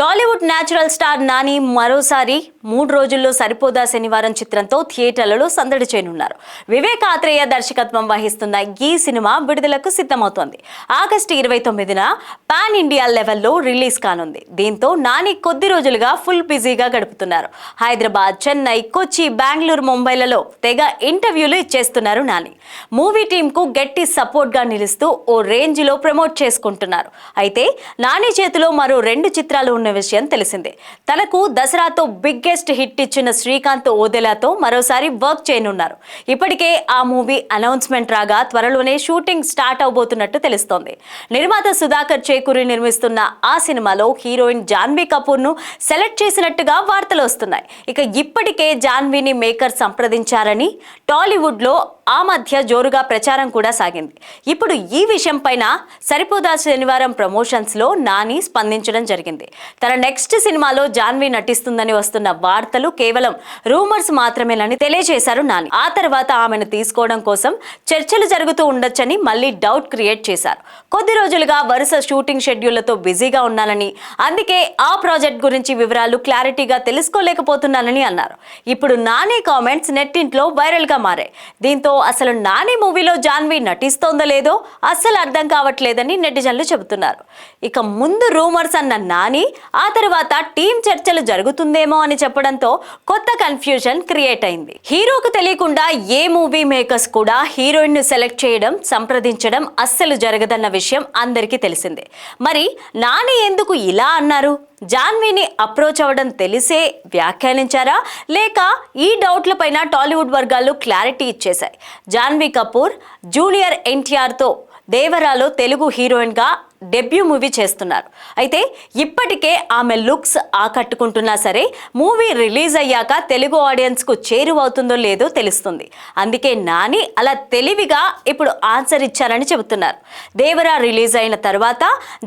Tollywood natural star Nani మరోసారి మూడు రోజుల్లో సరిపోదా శనివారం చిత్రంతో థియేటర్లలో సందడి చేయనున్నారు. వివేక్ ఆత్రేయ దర్శకత్వం వహిస్తున్న ఈ సినిమా విడుదలకు సిద్ధమవుతోంది. ఆగస్టు ఇరవై తొమ్మిదిన పాన్ ఇండియా లెవెల్లో రిలీజ్ కానుంది. దీంతో నాని కొద్ది రోజులుగా ఫుల్ బిజీగా గడుపుతున్నారు. హైదరాబాద్ చెన్నై కొచ్చి బెంగళూరు ముంబైలలో తెగ ఇంటర్వ్యూలు ఇచ్చేస్తున్నారు నాని. మూవీ టీంకు గట్టి సపోర్ట్గా నిలుస్తూ ఓ రేంజ్లో ప్రమోట్ చేసుకుంటున్నారు. అయితే నాని చేతిలో మరో రెండు చిత్రాలు ఉన్నాయి విషయం తెలిసిందే. తనకు దసరాతో బిగ్గెస్ట్ హిట్ ఇచ్చిన శ్రీకాంత్ ఓదెలాతో మరోసారి వర్క్ చేయనున్నారు. ఇప్పటికే ఆ మూవీ అనౌన్స్మెంట్ రాగా త్వరలోనే షూటింగ్ స్టార్ట్ అవబోతున్నట్టు తెలుస్తోంది. నిర్మాత సుధాకర్ చేకూరి నిర్మిస్తున్న ఆ సినిమాలో హీరోయిన్ జాన్వీ కపూర్ను సెలెక్ట్ చేసినట్టుగా వార్తలు వస్తున్నాయి. ఇక ఇప్పటికే జాన్వీని మేకర్ సంప్రదించారని టాలీవుడ్లో ఆ మధ్య జోరుగా ప్రచారం కూడా సాగింది. ఇప్పుడు ఈ విషయం పైన సరిపోదా శనివారం ప్రమోషన్స్లో నాని స్పందించడం జరిగింది. తన నెక్స్ట్ సినిమాలో జాన్వీ నటిస్తుందని వస్తున్న వార్తలు కేవలం రూమర్స్ మాత్రమేనని తెలియజేశారు నాని. ఆ తర్వాత ఆమెను తీసుకోవడం కోసం చర్చలు జరుగుతూ ఉండొచ్చని మళ్ళీ డౌట్ క్రియేట్ చేశారు. కొద్ది రోజులుగా వరుస షూటింగ్ షెడ్యూళ్ళతో బిజీగా ఉన్నానని అందుకే ఆ ప్రాజెక్ట్ గురించి వివరాలు క్లారిటీగా తెలుసుకోలేకపోతున్నానని అన్నారు. ఇప్పుడు నాని కామెంట్స్ నెట్టింట్లో వైరల్గా మారాయి. దీంతో అసలు నాని మూవీలో జాన్వీ నటిస్తోందో లేదో అస్సలు అర్థం కావట్లేదని నెటిజన్లు చెబుతున్నారు. ఇక ముందు రూమర్స్ అన్న నాని ఆ తర్వాత టీం చర్చలు జరుగుతుందేమో అని చెప్పడంతో కొత్త కన్ఫ్యూజన్ క్రియేట్ అయింది. హీరోకు తెలియకుండా ఏ మూవీ మేకర్స్ కూడా హీరోయిన్ను సెలెక్ట్ చేయడం సంప్రదించడం అస్సలు జరగదన్న విషయం అందరికీ తెలిసిందే. మరి నాని ఎందుకు ఇలా అన్నారు? జాన్వీని అప్రోచ్ అవ్వడం తెలిసే వ్యాఖ్యానించారా? లేక ఈ డౌట్లపైన టాలీవుడ్ వర్గాలు క్లారిటీ ఇచ్చేశాయి. జాన్వీ కపూర్ జూనియర్ ఎన్టీఆర్తో దేవరాలో తెలుగు హీరోయిన్గా డెబ్యూ మూవీ చేస్తున్నారు. అయితే ఇప్పటికే ఆమె లుక్స్ ఆకట్టుకుంటున్నా సరే మూవీ రిలీజ్ అయ్యాక తెలుగు ఆడియన్స్కు చేరువవుతుందో లేదో తెలుస్తుంది. అందుకే నాని అలా తెలివిగా ఇప్పుడు ఆన్సర్ ఇచ్చారని చెబుతున్నారు. దేవరా రిలీజ్ అయిన తర్వాత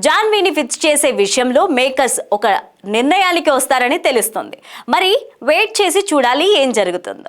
జాన్వీని ఫిక్స్ చేసే విషయంలో మేకర్స్ ఒక నిర్ణయానికి వస్తారని తెలుస్తుంది. మరి వెయిట్ చేసి చూడాలి ఏం జరుగుతుందో.